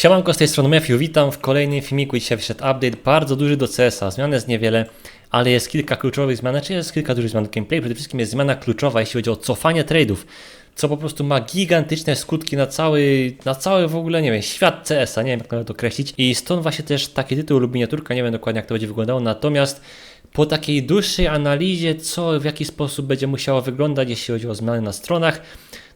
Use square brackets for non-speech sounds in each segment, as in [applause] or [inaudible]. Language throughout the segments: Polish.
Siemanko, z tej strony Matthew, witam w kolejnym filmiku. Dzisiaj wyszedł update, bardzo duży do CS-a, zmian jest niewiele, ale jest kilka kluczowych zmian, czy jest kilka dużych zmian w gameplay. Przede wszystkim jest zmiana kluczowa, jeśli chodzi o cofanie trade'ów, co po prostu ma gigantyczne skutki na cały, na cały w ogóle, nie wiem, świat CS-a, nie wiem jak to określić. I stąd właśnie też taki tytuł lub miniaturka, nie wiem dokładnie jak to będzie wyglądało, natomiast po takiej dłuższej analizie, co w jaki sposób będzie musiało wyglądać, jeśli chodzi o zmiany na stronach,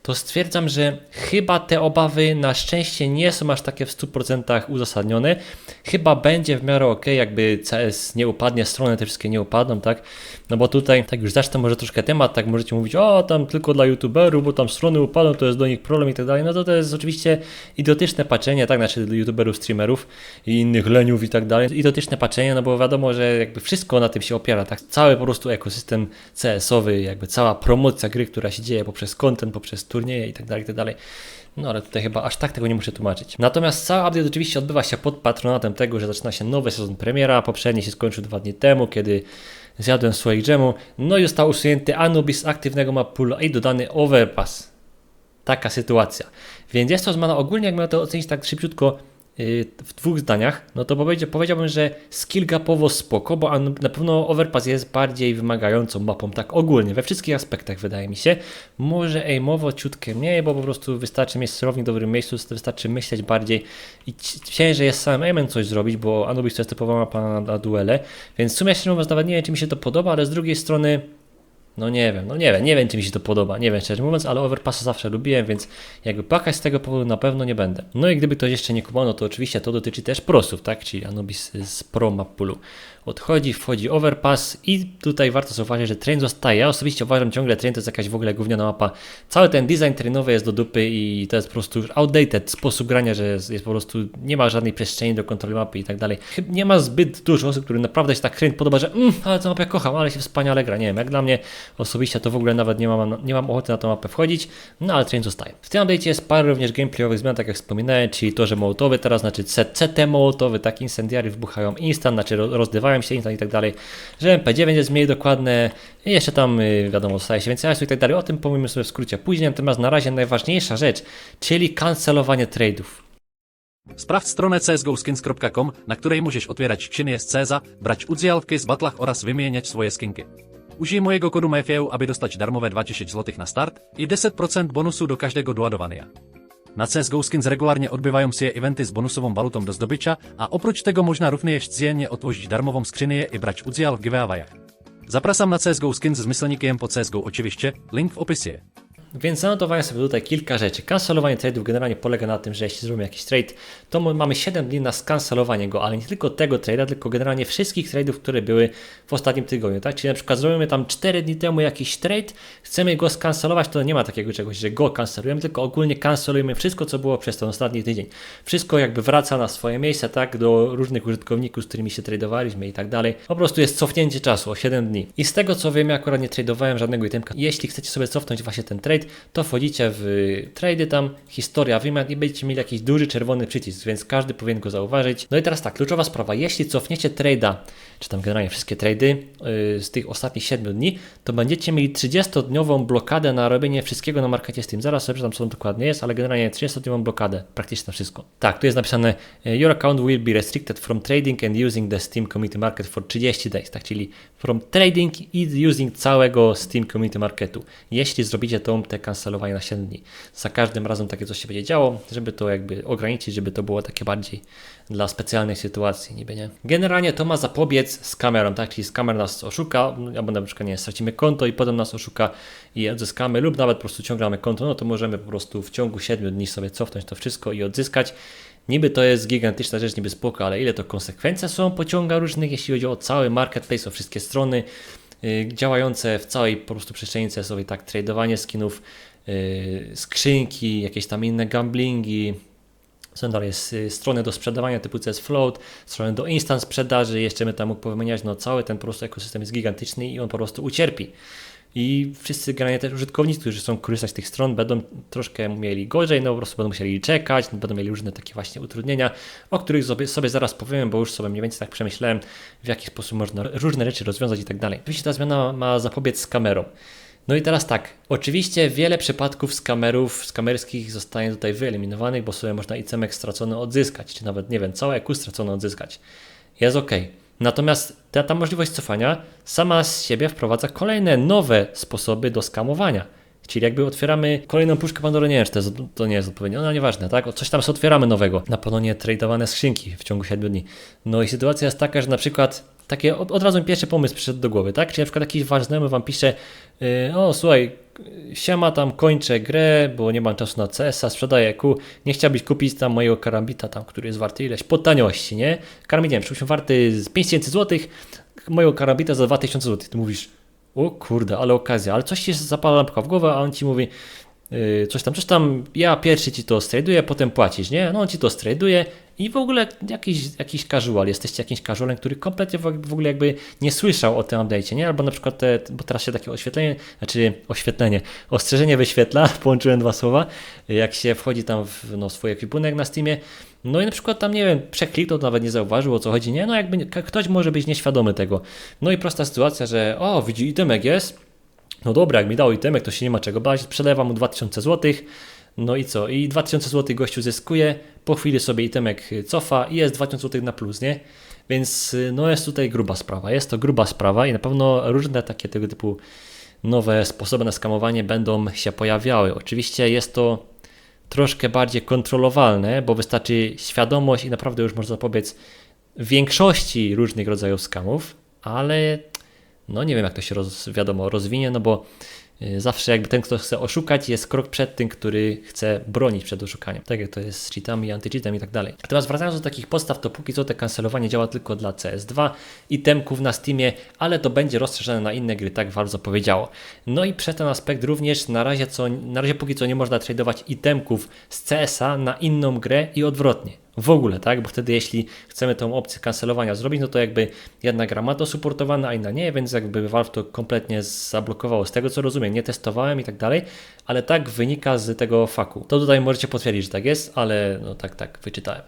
to stwierdzam, że chyba te obawy na szczęście nie są aż takie w 100% uzasadnione. Chyba będzie w miarę ok, jakby CS nie upadnie, strony te wszystkie nie upadną, tak? No bo tutaj, tak już zacznę może troszkę temat, tak możecie mówić, o tam tylko dla youtuberów, bo tam strony upadną, to jest do nich problem i tak dalej. No to to jest oczywiście idiotyczne patrzenie, tak? Znaczy dla youtuberów, streamerów i innych leniów i tak dalej. Idiotyczne patrzenie, no bo wiadomo, że jakby wszystko na tym się opiera, tak? Cały po prostu ekosystem CS-owy, jakby cała promocja gry, która się dzieje poprzez content, poprzez turnieje i tak dalej, i tak dalej. No ale tutaj chyba aż tak tego nie muszę tłumaczyć. Natomiast cały update oczywiście odbywa się pod patronatem tego, że zaczyna się nowy sezon premiera. Poprzedni się skończył dwa dni temu, kiedy zjadłem swoich dżemu. No i został usunięty Anubis z aktywnego mapula i dodany Overpass. Taka sytuacja. Więc jest to zmiana ogólnie, jak miał to ocenić tak szybciutko, w dwóch zdaniach, no to powiedział, powiedziałbym, że skill gapowo spoko, bo na pewno Overpass jest bardziej wymagającą mapą, tak ogólnie, we wszystkich aspektach wydaje mi się. Może aimowo ciutkę mniej, bo po prostu wystarczy mieć sterownik w dobrym miejscu, wystarczy myśleć bardziej i ci- ciężej jest samym aimem coś zrobić, bo Anubis to jest typowa mapa na, na duele, więc w sumie szczerze mówiąc nawet nie wiem, czy mi się to podoba, ale z drugiej strony no nie wiem, no nie wiem, nie wiem czy mi się to podoba, nie wiem szczerze mówiąc, ale Overpassa zawsze lubiłem, więc jakby płakać z tego powodu na pewno nie będę. No i gdyby ktoś jeszcze nie kupował, no to oczywiście to dotyczy też prosów, tak, czyli Anubis z Pro Map. Odchodzi, wchodzi Overpass i tutaj warto zauważyć, że train zostaje. Ja osobiście uważam ciągle train to jest jakaś w ogóle gówniana mapa. Cały ten design trainowy jest do dupy i to jest po prostu już outdated sposób grania, że jest, jest po prostu, nie ma żadnej przestrzeni do kontroli mapy i tak dalej. Nie ma zbyt dużo osób, którym naprawdę się tak train podoba, że mm, ale tę mapę kocham, ale się wspaniale gra. Nie wiem, jak dla mnie osobiście to w ogóle nawet nie mam, nie mam ochoty na tę mapę wchodzić, no ale train zostaje. W tym update jest parę również gameplayowych zmian, tak jak wspominałem, czyli to, że mołotowy teraz, znaczy CT mołotowy, tak incendiary wybuchają instant, znaczy ro- rozdywają się instant i tak dalej, że MP9 jest mniej dokładne, i jeszcze tam y, wiadomo, staje się więcej i tak dalej, o tym powiemy sobie w skrócie później, natomiast na razie najważniejsza rzecz, czyli kancelowanie trade'ów. Sprawdź stronę csgoskins.com, na której musisz otwierać skrzynię z CESa, brać udział w quiz battle'ach oraz wymieniać swoje skinki. Użyj mojego kodu MFU, aby dostać darmowe 20 zł na start i 10% bonusu do każdego doładowania. Na CSGO Skins regularnie odbywają się eventy z bonusową walutą do zdobycia, a oprócz tego można również dziennie otworzyć darmową skrzynię i brać udział w giveawayach. Zapraszam na CSGO Skins z myślnikiem po CSGO oczywiście, link w opisie. Więc zanotowałem sobie tutaj kilka rzeczy. Kancelowanie trade'ów generalnie polega na tym, że jeśli zrobimy jakiś trade, to my mamy 7 dni na skancelowanie go, ale nie tylko tego trade'a, tylko generalnie wszystkich trade'ów, które były w ostatnim tygodniu, tak? Czyli na przykład zrobimy tam 4 dni temu jakiś trade, chcemy go skancelować, to nie ma takiego czegoś, że go kancelujemy, tylko ogólnie kancelujemy wszystko, co było przez ten ostatni tydzień. Wszystko jakby wraca na swoje miejsce, tak? Do różnych użytkowników, z którymi się tradowaliśmy i tak dalej. Po prostu jest cofnięcie czasu o 7 dni. I z tego co wiem, ja akurat nie tradowałem żadnego itemka. Jeśli chcecie sobie cofnąć właśnie ten trade, to wchodzicie w trady tam, historia wymian i będziecie mieli jakiś duży czerwony przycisk, więc każdy powinien go zauważyć. No i teraz tak, kluczowa sprawa, jeśli cofniecie trade'a, czy tam generalnie wszystkie trady yy, z tych ostatnich 7 dni, to będziecie mieli 30-dniową blokadę na robienie wszystkiego na markecie Steam. Zaraz sobie tam co dokładnie jest, ale generalnie 30-dniową blokadę, praktycznie na wszystko. Tak, tu jest napisane Your account will be restricted from trading and using the Steam Community Market for 30 days, tak, czyli from trading i using całego Steam Community Marketu. Jeśli zrobicie tą te kancelowanie na 7 dni. Za każdym razem takie coś się będzie działo, żeby to jakby ograniczyć, żeby to było takie bardziej dla specjalnych sytuacji, niby nie. Generalnie to ma zapobiec z kamerą, tak? Czyli skamer nas oszuka, albo na przykład nie stracimy konto i potem nas oszuka i odzyskamy, lub nawet po prostu ciągamy konto, no to możemy po prostu w ciągu 7 dni sobie cofnąć to wszystko i odzyskać. Niby to jest gigantyczna rzecz, niby spoko, ale ile to konsekwencje są pociąga różnych, jeśli chodzi o cały marketplace, o wszystkie strony yy, działające w całej po prostu przestrzeni CS-owej, tak, tradowanie skinów, yy, skrzynki, jakieś tam inne gamblingi, są dalej s- strony do sprzedawania typu CS Float, strony do instant sprzedaży, jeszcze my tam mógł powymieniać, no cały ten po prostu ekosystem jest gigantyczny i on po prostu ucierpi. I wszyscy generalnie też użytkownicy, którzy chcą korzystać z tych stron, będą troszkę mieli gorzej, no po prostu będą musieli czekać, będą mieli różne takie właśnie utrudnienia, o których sobie, sobie zaraz powiem, bo już sobie mniej więcej tak przemyślałem, w jaki sposób można różne rzeczy rozwiązać i tak dalej. Oczywiście ta zmiana ma zapobiec z kamerą. No i teraz tak, oczywiście wiele przypadków skamerów, skamerskich zostanie tutaj wyeliminowanych, bo sobie można icemek stracony odzyskać, czy nawet, nie wiem, całe EQ stracone odzyskać. Jest ok. Natomiast ta, ta możliwość cofania sama z siebie wprowadza kolejne nowe sposoby do skamowania. Czyli jakby otwieramy kolejną puszkę Pandory, nie wiem, czy to, jest, to nie jest odpowiednie, no nieważne, tak? Coś tam sobie otwieramy nowego. Na pewno nie tradowane skrzynki w ciągu 7 dni. No i sytuacja jest taka, że na przykład takie od, od razu mi pierwszy pomysł przyszedł do głowy, tak? Czyli na przykład jakiś wasz znajomy wam pisze, yy, o słuchaj, siema tam kończę grę, bo nie mam czasu na CS-a, sprzedaję Q, nie chciałbyś kupić tam mojego karambita tam, który jest warty ileś, po taniości, nie? Karambit, nie wiem, warty z 5000 zł, mojego karambita za 2000 zł. Ty mówisz, o kurde, ale okazja, ale coś ci zapala lampka w głowę, a on ci mówi, yy, coś tam, coś tam, ja pierwszy ci to straduję, potem płacisz, nie? No on ci to straduje i w ogóle jakiś, jakiś casual, jesteście jakimś casualem, który kompletnie w, ogóle jakby nie słyszał o tym update'cie, nie? Albo na przykład, te, bo teraz się takie oświetlenie, znaczy oświetlenie, ostrzeżenie wyświetla, [laughs] połączyłem dwa słowa, jak się wchodzi tam w no, swój ekwipunek na Steamie, no i na przykład tam, nie wiem, przekliknął, nawet nie zauważył o co chodzi, nie? No jakby ktoś może być nieświadomy tego. No i prosta sytuacja, że o, widzi itemek jest, no dobra, jak mi dał itemek, to się nie ma czego bać, sprzedawam mu 2000 zł, no i co? I 2000 zł gościu zyskuje, po chwili sobie itemek cofa i jest 2000 zł na plus, nie? Więc no jest tutaj gruba sprawa. Jest to gruba sprawa i na pewno różne takie tego typu nowe sposoby na skamowanie będą się pojawiały. Oczywiście jest to troszkę bardziej kontrolowalne, bo wystarczy świadomość i naprawdę już można zapobiec większości różnych rodzajów skamów, ale no nie wiem jak to się roz, wiadomo rozwinie, no bo zawsze jakby ten, kto chce oszukać, jest krok przed tym, który chce bronić przed oszukaniem. Tak jak to jest z cheatami, antycheatem i tak dalej. Natomiast wracając do takich podstaw, to póki co te kancelowanie działa tylko dla CS2 i temków na Steamie, ale to będzie rozszerzone na inne gry, tak bardzo powiedziało. No i przez ten aspekt również na razie, co, na razie póki co nie można tradować itemków z CS-a na inną grę i odwrotnie w ogóle, tak? Bo wtedy jeśli chcemy tą opcję kancelowania zrobić, no to jakby jedna gra ma to supportowane, a inna nie, więc jakby Valve to kompletnie zablokowało. Z tego co rozumiem, nie testowałem i tak dalej, ale tak wynika z tego faku. To tutaj możecie potwierdzić, że tak jest, ale no tak, tak, wyczytałem.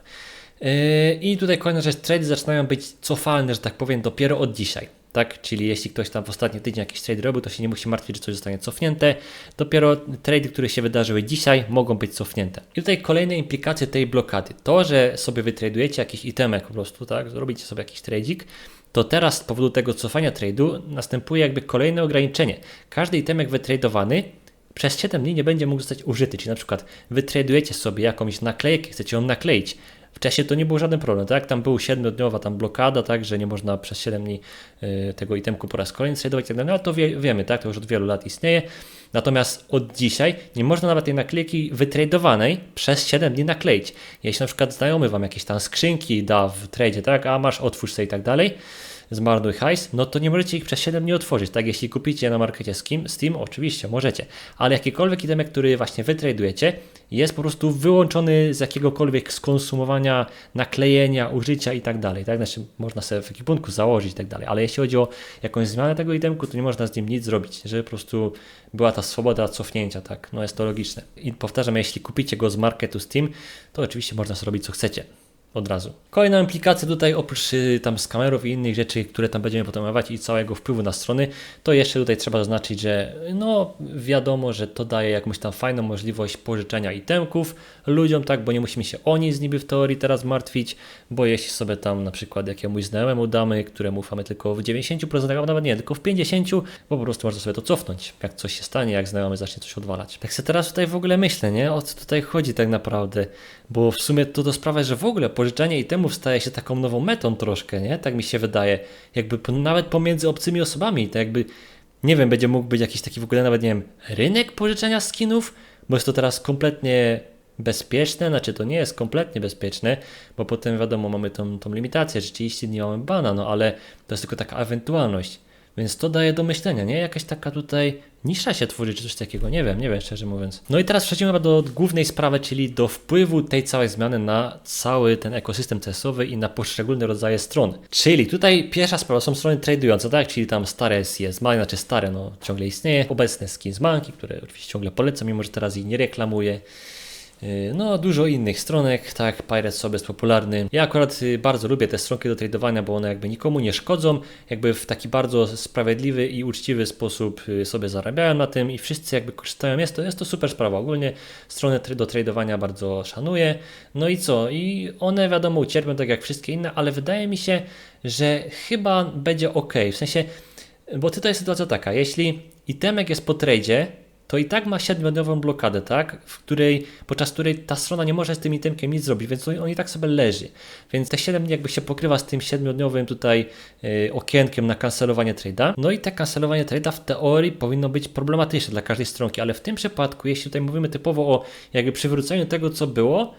Yy, I tutaj kolejna rzecz, trady zaczynają być cofalne, że tak powiem, dopiero od dzisiaj tak? Czyli jeśli ktoś tam w ostatni tydzień jakiś trade robił, to się nie musi martwić, że coś zostanie cofnięte. Dopiero trady, które się wydarzyły dzisiaj, mogą być cofnięte. I tutaj kolejne implikacje tej blokady. To, że sobie wytradujecie jakiś itemek po prostu, tak? Zrobicie sobie jakiś tradik, to teraz z powodu tego cofania trade'u następuje jakby kolejne ograniczenie. Każdy itemek wytradowany przez 7 dni nie będzie mógł zostać użyty. Czyli na przykład wytradujecie sobie jakąś naklejkę, chcecie ją nakleić, Wcześniej to nie był żaden problem, tak? Tam był siedmiodniowa tam blokada, tak, że nie można przez 7 dni y, tego itemku po raz kolejny tradować i tak no ale to wie, wiemy, tak, to już od wielu lat istnieje. Natomiast od dzisiaj nie można nawet tej naklejki wytradowanej przez 7 dni nakleić. Jeśli na przykład znajomy Wam jakieś tam skrzynki da w trade, tak, a masz, otwórz sobie i tak dalej, zmarnuj hajs, no to nie możecie ich przez 7 dni otworzyć. Tak, jeśli kupicie na markecie Steam, Steam oczywiście możecie, ale jakikolwiek itemek, który właśnie wytradujecie, jest po prostu wyłączony z jakiegokolwiek skonsumowania, naklejenia, użycia i tak dalej. Tak? Znaczy, można sobie w ekipunku założyć i tak dalej, ale jeśli chodzi o jakąś zmianę tego itemku, to nie można z nim nic zrobić, żeby po prostu była ta swoboda cofnięcia, tak? No jest to logiczne. I powtarzam, jeśli kupicie go z marketu Steam, to oczywiście można sobie robić co chcecie od razu. Kolejna implikacja tutaj oprócz y, tam z kamerów i innych rzeczy, które tam będziemy potem i całego wpływu na strony, to jeszcze tutaj trzeba zaznaczyć, że no wiadomo, że to daje jakąś tam fajną możliwość pożyczenia itemków ludziom, tak, bo nie musimy się o nic niby w teorii teraz martwić, bo jeśli sobie tam na przykład jakiemuś znajomemu damy, któremu ufamy tylko w 90%, a nawet nie, tylko w 50%, bo po prostu można sobie to cofnąć, jak coś się stanie, jak znajomy zacznie coś odwalać. Tak sobie teraz tutaj w ogóle myślę, nie, o co tutaj chodzi tak naprawdę, bo w sumie to to sprawia, że w ogóle pożyczanie itemów staje się taką nową metą troszkę, nie? Tak mi się wydaje. Jakby nawet pomiędzy obcymi osobami, tak jakby, nie wiem, będzie mógł być jakiś taki w ogóle nawet, nie wiem, rynek pożyczenia skinów, bo jest to teraz kompletnie bezpieczne, znaczy to nie jest kompletnie bezpieczne, bo potem wiadomo, mamy tą, tą limitację, rzeczywiście nie mamy bana, no ale to jest tylko taka ewentualność. Więc to daje do myślenia, nie? Jakaś taka tutaj nisza się tworzy, czy coś takiego, nie wiem, nie wiem szczerze mówiąc. No i teraz przechodzimy do głównej sprawy, czyli do wpływu tej całej zmiany na cały ten ekosystem CS-owy i na poszczególne rodzaje stron. Czyli tutaj pierwsza sprawa są strony tradujące, tak? Czyli tam stare CS Bank, znaczy stare, no ciągle istnieje, obecne skins banki, które oczywiście ciągle polecam, mimo że teraz ich nie reklamuję. Yy, No, dużo innych stronek, tak, Pirate sobie jest popularny. Ja akurat y, bardzo lubię te stronki do tradowania, bo one jakby nikomu nie szkodzą, jakby w taki bardzo sprawiedliwy i uczciwy sposób y, sobie zarabiają na tym i wszyscy jakby korzystają. Jest to, jest to super sprawa. Ogólnie strony do tradowania bardzo szanuję. No i co? I one wiadomo ucierpią tak jak wszystkie inne, ale wydaje mi się, że chyba będzie ok. W sensie, bo tutaj sytuacja taka, jeśli itemek jest po tradzie, to i tak ma 7-dniową blokadę, tak? W której, podczas której ta strona nie może z tym itemkiem nic zrobić, więc on, i tak sobie leży. Więc te 7 dni jakby się pokrywa z tym 7-dniowym tutaj y, okienkiem na kancelowanie trade'a. No i te kancelowanie trade'a w teorii powinno być problematyczne dla każdej stronki, ale w tym przypadku, jeśli tutaj mówimy typowo o jakby przywróceniu tego, co było,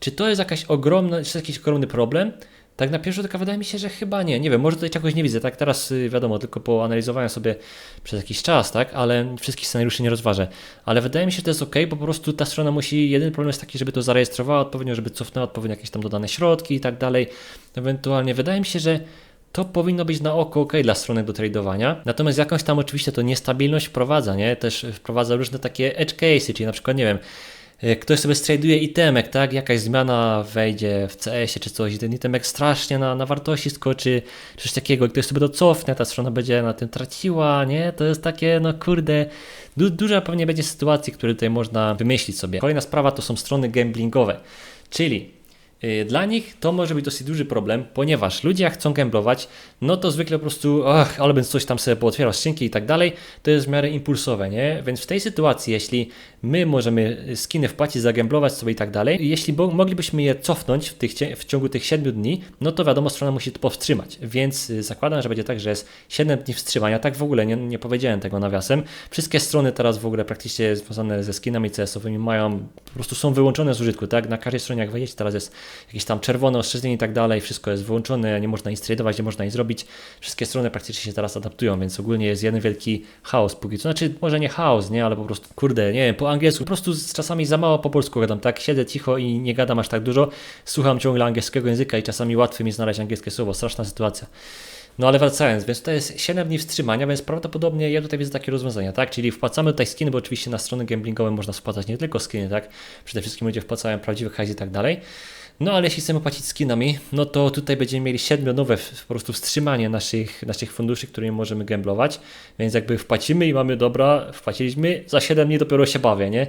czy to jest jakaś ogromna, czy jakiś ogromny problem? Tak na pierwszy rzut oka wydaje mi się, że chyba nie. Nie wiem, może tutaj czegoś nie widzę. Tak teraz y, wiadomo, tylko poanalizowałem sobie przez jakiś czas, tak, ale wszystkich scenariuszy nie rozważę. Ale wydaje mi się, że to jest ok, bo po prostu ta strona musi. Jedyny problem jest taki, żeby to zarejestrowała odpowiednio, żeby cofnęła odpowiednio jakieś tam dodane środki i tak dalej. Ewentualnie wydaje mi się, że to powinno być na oko ok dla strony do tradowania. Natomiast jakąś tam oczywiście to niestabilność wprowadza, nie? Też wprowadza różne takie edge cases, czyli na przykład, nie wiem, ktoś sobie straduje itemek, tak? Jakaś zmiana wejdzie w CS-ie czy coś, ten itemek strasznie na, na wartości skoczy, czy coś takiego, i ktoś sobie to cofnie, ta strona będzie na tym traciła, nie? To jest takie, no kurde, du duża pewnie będzie sytuacji, które tutaj można wymyślić sobie. Kolejna sprawa to są strony gamblingowe, czyli Dla nich to może być dosyć duży problem, ponieważ ludzie jak chcą gamblować, no to zwykle po prostu, ach, ale bym coś tam sobie pootwierał skrzynki i tak dalej, to jest w miarę impulsowe, nie? Więc w tej sytuacji, jeśli my możemy skiny wpłacić, zagamblować sobie i tak dalej, jeśli moglibyśmy je cofnąć w, tych, w ciągu tych 7 dni, no to wiadomo, strona musi to powstrzymać, więc y, zakładam, że będzie tak, że jest 7 dni wstrzymania, tak w ogóle nie, nie powiedziałem tego nawiasem. Wszystkie strony teraz w ogóle praktycznie związane ze skinami CS-owymi mają, po prostu są wyłączone z użytku, tak? Na każdej stronie jak wejdziecie teraz jest jakieś tam czerwone ostrzeżenie i tak dalej, wszystko jest wyłączone, nie można nic tradować, nie można nic zrobić. Wszystkie strony praktycznie się teraz adaptują, więc ogólnie jest jeden wielki chaos póki co. Znaczy, może nie chaos, nie, ale po prostu, kurde, nie wiem, po angielsku, po prostu czasami za mało po polsku gadam, tak? Siedzę cicho i nie gadam aż tak dużo, słucham ciągle angielskiego języka i czasami łatwiej mi znaleźć angielskie słowo, straszna sytuacja. No ale wracając, więc to jest 7 dni wstrzymania, więc prawdopodobnie ja tutaj widzę takie rozwiązania, tak? Czyli wpłacamy tutaj skiny, bo oczywiście na strony gamblingowe można wpłacać nie tylko skiny, tak? Przede wszystkim ludzie wpłacają prawdziwy hajs i tak dalej. No ale jeśli chcemy płacić skinami, no to tutaj będziemy mieli 7-dniowe w- po prostu wstrzymanie naszych, naszych funduszy, którymi możemy gamblować, więc jakby wpłacimy i mamy, dobra, wpłaciliśmy, za 7 dni dopiero się bawię, nie?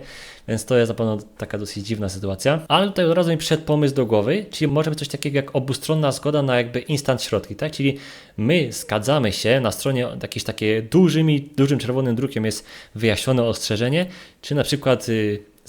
Więc to jest na pewno taka dosyć dziwna sytuacja. Ale tutaj od razu mi przyszedł pomysł do głowy, czyli może być coś takiego jak obustronna zgoda na jakby instant środki, tak? Czyli my zgadzamy się na stronie jakieś takie dużymi, dużym czerwonym drukiem jest wyjaśnione ostrzeżenie, czy na przykład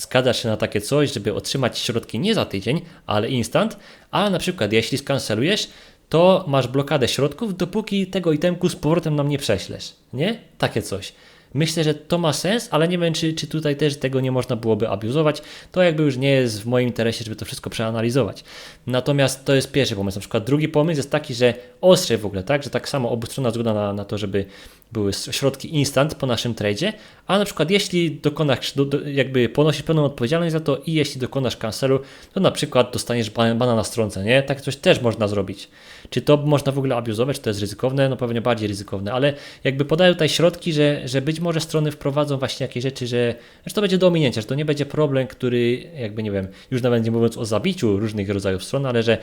zgadzasz się na takie coś, żeby otrzymać środki nie za tydzień, ale instant, ale na przykład jeśli skancelujesz, to masz blokadę środków, dopóki tego itemku z powrotem nam nie prześlesz. Nie? Takie coś. Myślę, że to ma sens, ale nie wiem, czy, czy tutaj też tego nie można byłoby abuzować. To jakby już nie jest w moim interesie, żeby to wszystko przeanalizować. Natomiast to jest pierwszy pomysł. Na przykład drugi pomysł jest taki, że ostrzej w ogóle, tak, że tak samo obustronna zgoda na, na to, żeby były środki instant po naszym tradzie, a na przykład jeśli dokonasz, do, do, jakby ponosisz pełną odpowiedzialność za to i jeśli dokonasz cancelu, to na przykład dostaniesz bana, bana na stronce, nie? Tak coś też można zrobić. Czy to można w ogóle abuzować, czy to jest ryzykowne? No pewnie bardziej ryzykowne, ale jakby podają tutaj środki, że, że być może strony wprowadzą właśnie jakieś rzeczy, że, że to będzie do ominięcia, że to nie będzie problem, który jakby nie wiem, już nawet nie mówiąc o zabiciu różnych rodzajów stron, ale że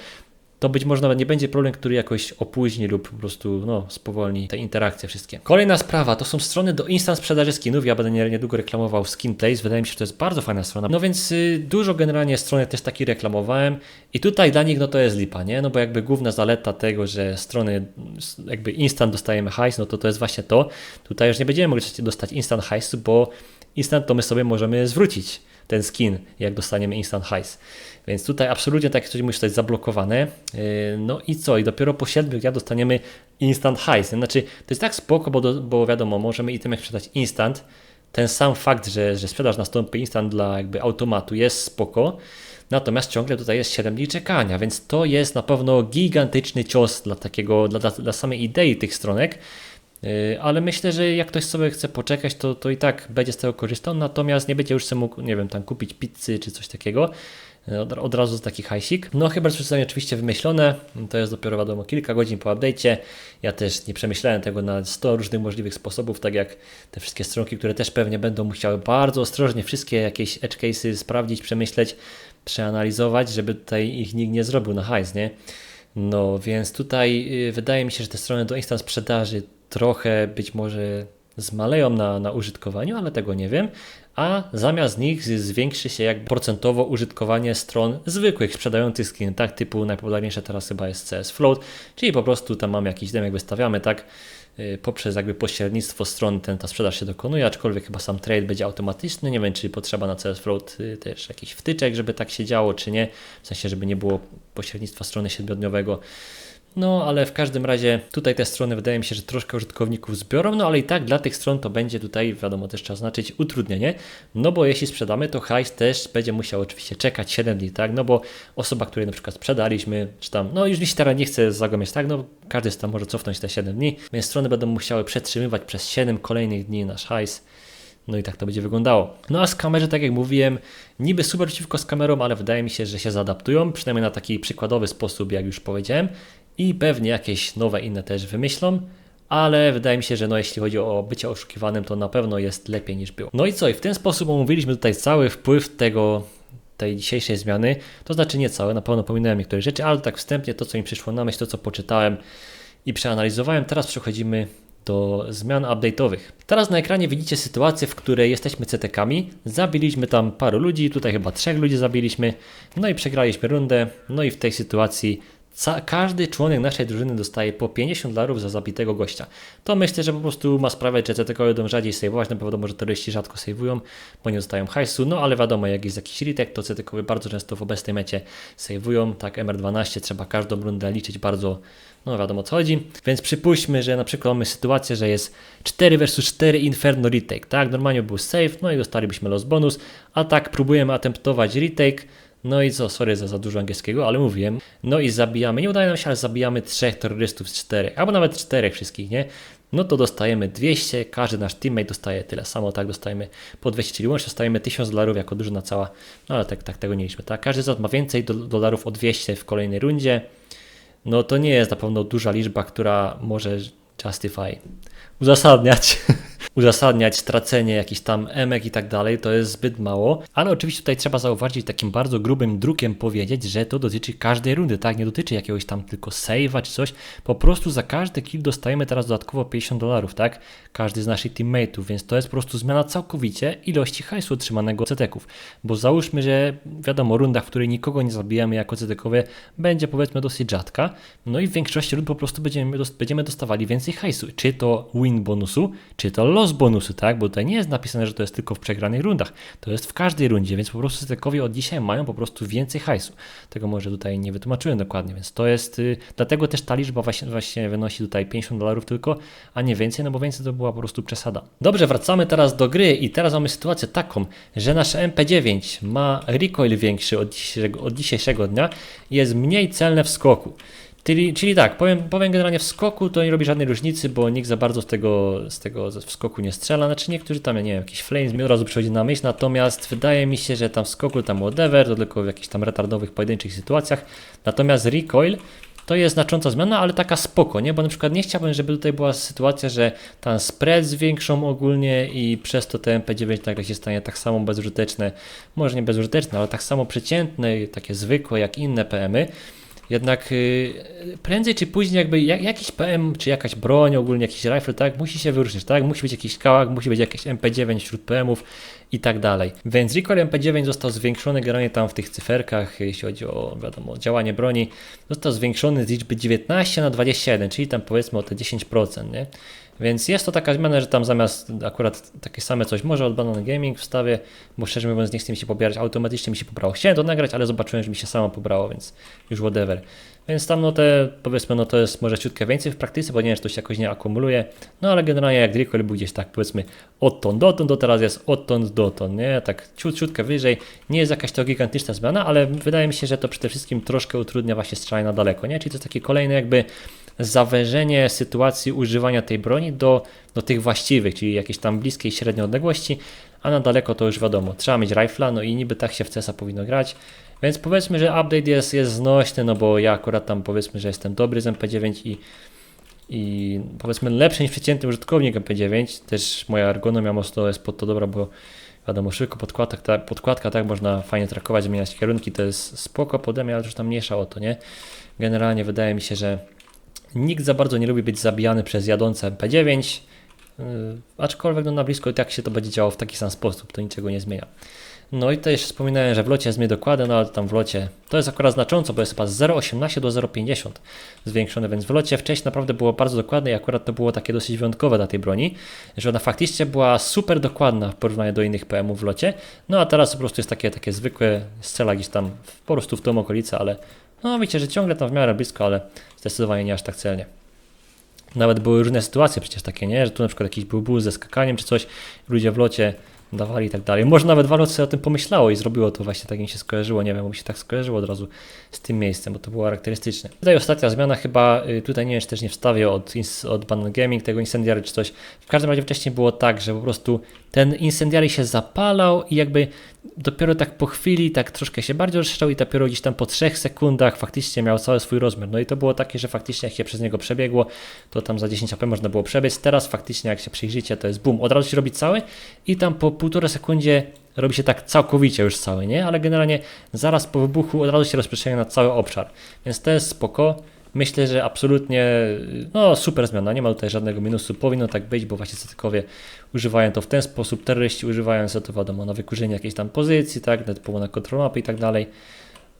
to być może nawet nie będzie problem, który jakoś opóźni lub po prostu no, spowolni te interakcje wszystkie. Kolejna sprawa to są strony do instant sprzedaży skinów. Ja będę nie- niedługo reklamował Skin Place. Wydaje mi się, że to jest bardzo fajna strona. No więc y, dużo generalnie stron też taki reklamowałem i tutaj dla nich no to jest lipa, nie? No bo jakby główna zaleta tego, że strony jakby instant dostajemy hajs, no to to jest właśnie to. Tutaj już nie będziemy mogli dostać instant hajsu, bo instant to my sobie możemy zwrócić ten skin, jak dostaniemy instant hajs. Więc tutaj absolutnie takie coś musi zostać zablokowane. Yy, No i co? I dopiero po 7 dniach dostaniemy instant hajs. Znaczy, to jest tak spoko, bo, do, bo wiadomo, możemy itemek sprzedać instant. Ten sam fakt, że, że sprzedaż nastąpi instant dla jakby automatu jest spoko. Natomiast ciągle tutaj jest 7 dni czekania, więc to jest na pewno gigantyczny cios dla takiego, dla, dla, dla samej idei tych stronek. Yy, Ale myślę, że jak ktoś sobie chce poczekać, to, to i tak będzie z tego korzystał, natomiast nie będzie już sobie mógł, nie wiem, tam kupić pizzy czy coś takiego. od, od razu taki hajsik. No chyba, że zostanie oczywiście wymyślone, to jest dopiero wiadomo kilka godzin po update'cie. Ja też nie przemyślałem tego na 100 różnych możliwych sposobów, tak jak te wszystkie stronki, które też pewnie będą musiały bardzo ostrożnie wszystkie jakieś edge case'y sprawdzić, przemyśleć, przeanalizować, żeby tutaj ich nikt nie zrobił na hajs, nie? No więc tutaj y, wydaje mi się, że te strony do instant sprzedaży trochę być może zmaleją na, na użytkowaniu, ale tego nie wiem, a zamiast nich zwiększy się jakby procentowo użytkowanie stron zwykłych sprzedających tak typu najpopularniejsze teraz chyba jest CS Float, czyli po prostu tam mamy jakiś demek, wystawiamy, tak, y, poprzez jakby pośrednictwo stron ten, ta sprzedaż się dokonuje, aczkolwiek chyba sam trade będzie automatyczny, nie wiem czy potrzeba na CS Float y, też jakiś wtyczek, żeby tak się działo, czy nie, w sensie, żeby nie było pośrednictwa strony siedmiodniowego, no, ale w każdym razie tutaj te strony wydaje mi się, że troszkę użytkowników zbiorą, no ale i tak dla tych stron to będzie tutaj, wiadomo, też trzeba znaczyć utrudnienie, no bo jeśli sprzedamy, to hajs też będzie musiał oczywiście czekać 7 dni, tak, no bo osoba, której na przykład sprzedaliśmy, czy tam, no już jeśli teraz nie chce zagłębiać, tak, no każdy z tam może cofnąć te 7 dni, więc strony będą musiały przetrzymywać przez 7 kolejnych dni nasz hajs, no i tak to będzie wyglądało. No a skamerzy, tak jak mówiłem, niby super przeciwko skamerom, ale wydaje mi się, że się zaadaptują, przynajmniej na taki przykładowy sposób, jak już powiedziałem. I pewnie jakieś nowe inne też wymyślą, ale wydaje mi się, że no, jeśli chodzi o bycie oszukiwanym, to na pewno jest lepiej niż było. No i co, i w ten sposób omówiliśmy tutaj cały wpływ tego tej dzisiejszej zmiany, to znaczy nie całe, na pewno pominąłem niektóre rzeczy, ale tak wstępnie to, co mi przyszło na myśl, to co poczytałem i przeanalizowałem. Teraz przechodzimy do zmian update'owych. Teraz na ekranie widzicie sytuację, w której jesteśmy CTK-ami, zabiliśmy tam paru ludzi, tutaj chyba trzech ludzi zabiliśmy, no i przegraliśmy rundę, no i w tej sytuacji każdy członek naszej drużyny dostaje po 50 dolarów za zabitego gościa. To myślę, że po prostu ma sprawiać, że CTK będą rzadziej saveować, na pewno że rzadko saveują, bo nie dostają hajsu, no ale wiadomo, jak jest jakiś retake, to CTK bardzo często w obecnej mecie saveują, tak MR12 trzeba każdą rundę liczyć bardzo no wiadomo co chodzi. Więc przypuśćmy, że na przykład mamy sytuację, że jest 4 vs 4 Inferno retake, tak? Normalnie był save, no i dostalibyśmy los bonus, a tak próbujemy attemptować retake, no i co, sorry za za dużo angielskiego, ale mówiłem. No i zabijamy, nie udaje nam się, ale zabijamy trzech terrorystów z czterech, albo nawet czterech wszystkich, nie? No to dostajemy 200, każdy nasz teammate dostaje tyle samo, tak? Dostajemy po 200, czyli łącznie dostajemy 1000 dolarów jako drużyna cała, no ale tak, tak tego nie mieliśmy, tak? Każdy z nas ma więcej do, dolarów o 200 w kolejnej rundzie, no to nie jest na pewno duża liczba, która może justify, uzasadniać, [laughs] uzasadniać stracenie jakichś tam emek i tak dalej, to jest zbyt mało, ale oczywiście tutaj trzeba zauważyć takim bardzo grubym drukiem powiedzieć, że to dotyczy każdej rundy, tak, nie dotyczy jakiegoś tam tylko save'a czy coś, po prostu za każdy kill dostajemy teraz dodatkowo 50 dolarów, tak, każdy z naszych teammateów, więc to jest po prostu zmiana całkowicie ilości hajsu otrzymanego ceteków, bo załóżmy, że wiadomo, runda, w której nikogo nie zabijamy jako cetekowie, będzie powiedzmy dosyć rzadka, no i w większości rund po prostu będziemy, będziemy dostawali więcej hajsu, czy to win bonusu, czy to loss bonusu, tak, bo tutaj nie jest napisane, że to jest tylko w przegranych rundach, to jest w każdej rundzie, więc po prostu cetekowie od dzisiaj mają po prostu więcej hajsu. Tego może tutaj nie wytłumaczyłem dokładnie, więc to jest, y, dlatego też ta liczba właśnie, właśnie wynosi tutaj 50 dolarów tylko, a nie więcej, no bo więcej to była po prostu przesada. Dobrze, wracamy teraz do gry i teraz mamy sytuację taką, że nasze MP9 ma recoil większy od dzisiejszego, od dzisiejszego dnia i jest mniej celne w skoku. Czyli, czyli tak, powiem, powiem generalnie w skoku to nie robi żadnej różnicy, bo nikt za bardzo z tego, z tego w skoku nie strzela. Znaczy niektórzy tam, ja nie wiem, jakiś flames mi od razu przychodzi na myśl, natomiast wydaje mi się, że tam w skoku, tam whatever, to tylko w jakichś tam retardowych, pojedynczych sytuacjach. Natomiast recoil to jest znacząca zmiana, ale taka spoko, nie? Bo na przykład nie chciałbym, żeby tutaj była sytuacja, że tam spread zwiększą ogólnie i przez to te MP9 nagle się stanie tak samo bezużyteczne, może nie bezużyteczne, ale tak samo przeciętne, takie zwykłe jak inne PM-y. Jednak y, prędzej czy później jakby jak, jakiś PM, czy jakaś broń, ogólnie jakiś rifle, tak, musi się wyróżnić, tak, musi być jakiś kałak, musi być jakieś MP9 wśród PM-ów i tak dalej. Więc recoil MP9 został zwiększony generalnie tam w tych cyferkach, jeśli chodzi o, wiadomo, działanie broni, został zwiększony z liczby 19 na 21, czyli tam powiedzmy o te 10%, nie? Więc jest to taka zmiana, że tam zamiast akurat takie same coś może od Banana Gaming wstawię, bo szczerze mówiąc nie chcę mi się pobierać, automatycznie mi się pobrało. Chciałem to nagrać, ale zobaczyłem, że mi się samo pobrało, więc już whatever. Więc tam no te, powiedzmy, no to jest może ciutkę więcej w praktyce, bo nie wiem, czy to się jakoś nie akumuluje, no ale generalnie jak recoil był gdzieś tak powiedzmy odtąd dotąd, to teraz jest odtąd dotąd, nie? Tak ciut, ciutkę wyżej, nie jest jakaś to gigantyczna zmiana, ale wydaje mi się, że to przede wszystkim troszkę utrudnia właśnie strzelanie na daleko, nie? Czyli to jest takie kolejne jakby zawężenie sytuacji używania tej broni do, do tych właściwych, czyli jakiejś tam bliskiej średniej odległości, a na daleko to już wiadomo, trzeba mieć rifla, no i niby tak się w CESa powinno grać, więc powiedzmy, że update jest, jest znośny, no bo ja akurat tam powiedzmy, że jestem dobry z MP9 i i powiedzmy lepszy niż przeciętny użytkownik MP9. Też moja ergonomia mocno jest pod to dobra, bo wiadomo, szybko podkładka, tak, podkładka, tak, można fajnie trakować, zmieniać kierunki, to jest spoko pode mnie, ale już tam mniejsza o to, nie? Generalnie wydaje mi się, że nikt za bardzo nie lubi być zabijany przez jadące MP9, yy, aczkolwiek no na blisko i tak się to będzie działo w taki sam sposób, to niczego nie zmienia. No i też wspominałem, że w locie jest mnie dokładny, no ale tam w locie to jest akurat znacząco, bo jest chyba z 0,18 do 0,50 zwiększone, więc w locie wcześniej naprawdę było bardzo dokładne i akurat to było takie dosyć wyjątkowe dla tej broni, że ona faktycznie była super dokładna w porównaniu do innych PM-ów w locie, no a teraz po prostu jest takie, takie zwykłe, strzela gdzieś tam po prostu w tą okolicę, ale no wiecie, że ciągle tam w miarę blisko, ale zdecydowanie nie aż tak celnie. Nawet były różne sytuacje przecież takie, nie? Że tu na przykład jakiś był ból ze skakaniem czy coś, ludzie w locie dawali i tak dalej. Może nawet Valve sobie o tym pomyślało i zrobiło to właśnie tak, mi się skojarzyło. Nie wiem, bo mi się tak skojarzyło od razu z tym miejscem, bo to było charakterystyczne. Tutaj ostatnia zmiana chyba, y, tutaj nie wiem, czy też nie wstawię od, od Banner Gaming tego Incendiary czy coś. W każdym razie wcześniej było tak, że po prostu ten Incendiary się zapalał i jakby dopiero tak po chwili tak troszkę się bardziej rozszerzał i dopiero gdzieś tam po 3 sekundach faktycznie miał cały swój rozmiar. No i to było takie, że faktycznie jak się przez niego przebiegło, to tam za 10 AP można było przebiec. Teraz faktycznie jak się przyjrzycie, to jest boom, od razu się robi cały i tam po półtorej sekundzie robi się tak całkowicie już cały, nie? Ale generalnie zaraz po wybuchu od razu się rozprzestrzenia na cały obszar. Więc to jest spoko. Myślę, że absolutnie no, super zmiana, nie ma tutaj żadnego minusu. Powinno tak być, bo właśnie statykowie używają to w ten sposób, terroryści używają za to wiadomo na wykurzenie jakiejś tam pozycji, tak, typowo na control mapy i tak dalej.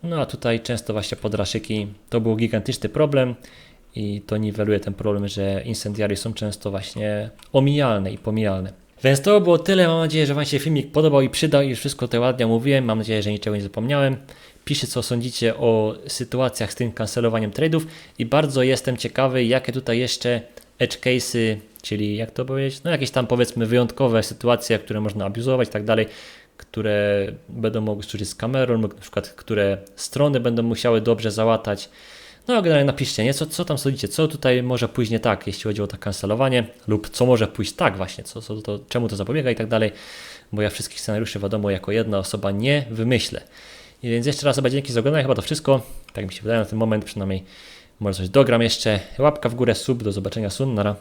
No a tutaj często właśnie podraszyki to był gigantyczny problem i to niweluje ten problem, że incendiary są często właśnie omijalne i pomijalne. Więc to było tyle. Mam nadzieję, że Wam się filmik podobał i przydał i wszystko to ładnie mówiłem. Mam nadzieję, że niczego nie zapomniałem. Piszcie, co sądzicie o sytuacjach z tym kancelowaniem trade'ów i bardzo jestem ciekawy, jakie tutaj jeszcze edge case'y, czyli jak to powiedzieć, no jakieś tam powiedzmy wyjątkowe sytuacje, które można abuzować i tak dalej, które będą mogły służyć z kamerą, na przykład które strony będą musiały dobrze załatać. No, generalnie napiszcie, nie? Co, co tam sądzicie, co tutaj może pójść nie tak, jeśli chodzi o to kancelowanie, lub co może pójść tak właśnie, co, co to, czemu to zapobiega i tak dalej, bo ja wszystkich scenariuszy, wiadomo, jako jedna osoba nie wymyślę. I więc jeszcze raz chyba dzięki za oglądanie, chyba to wszystko, tak mi się wydaje na ten moment, przynajmniej może coś dogram jeszcze, łapka w górę, sub, do zobaczenia, sun, nara.